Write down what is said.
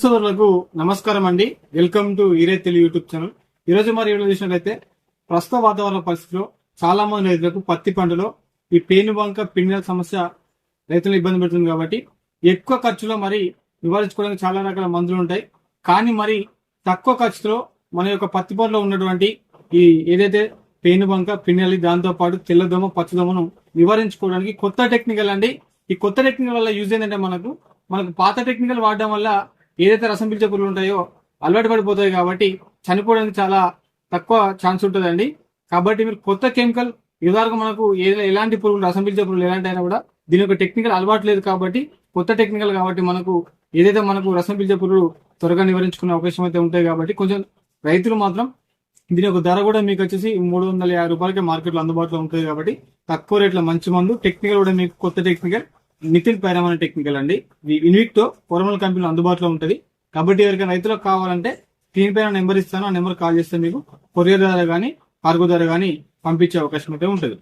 సోదరులకు నమస్కారం అండి. వెల్కమ్ టు ఈరే తెలుగు యూట్యూబ్ ఛానల్. ఈరోజు మరి వీడియో చూసినట్లయితే ప్రస్తుత వాతావరణ పరిస్థితిలో చాలా మంది రైతులకు పత్తి పంటలో ఈ పేను బంక పిండిల సమస్య రైతులను ఇబ్బంది పెడుతుంది కాబట్టి ఎక్కువ ఖర్చులో మరి నివారించుకోవడానికి చాలా రకాల మందులు ఉంటాయి. కానీ మరి తక్కువ ఖర్చులో మన యొక్క పత్తి పంటలో ఉన్నటువంటి ఈ ఏదైతే పేను బంక దాంతోపాటు దాంతో తెల్లదోమ పచ్చదోమను నివారించుకోవడానికి కొత్త టెక్నికల్ అండి. ఈ కొత్త టెక్నికల్ వల్ల యూజ్ ఏంటంటే మనకు మనకు పాత టెక్నికల్ వాడడం వల్ల ఏదైతే రసం పీల్చే పురుగులు ఉంటాయో అలవాటు పడిపోతాయి కాబట్టి చనిపోవడానికి చాలా తక్కువ ఛాన్స్ ఉంటుందండి. కాబట్టి మీరు కొత్త కెమికల్ ఇదివరకు మనకు ఎలాంటి పురుగులు రసం పీల్చే పురుగులు ఎలాంటి అయినా కూడా దీని యొక్క టెక్నికల్ అలవాటు లేదు కాబట్టి కొత్త టెక్నికల్ కాబట్టి మనకు ఏదైతే మనకు రసం పీల్చే పురుగులు త్వరగా నివారించుకునే అవకాశం అయితే ఉంటాయి కాబట్టి కొంచెం రైతులు మాత్రం దీని యొక్క ధర కూడా మీకు వచ్చేసి మూడు వందల యాభై రూపాయలకి మార్కెట్లో అందుబాటులో ఉంటుంది కాబట్టి తక్కువ రేట్లో మంచి మందు టెక్నికల్ కూడా మీకు కొత్త టెక్నికల్ నితిన్ పైరామ్ టెక్నికల్ అండి. ఇన్విక్టో ఫోర్మల్ కంపెనీలో అందుబాటులో ఉంటుంది. కాబట్టి ఎవరికైనా రైతులకు కావాలంటే స్క్రీన్ పైన నెంబర్ ఇస్తాను. ఆ నెంబర్ కాల్ చేస్తే మీకు కొరియర్ ద్వారా కానీ కార్గో ద్వారా కానీ పంపించే అవకాశం అయితే ఉంటుంది.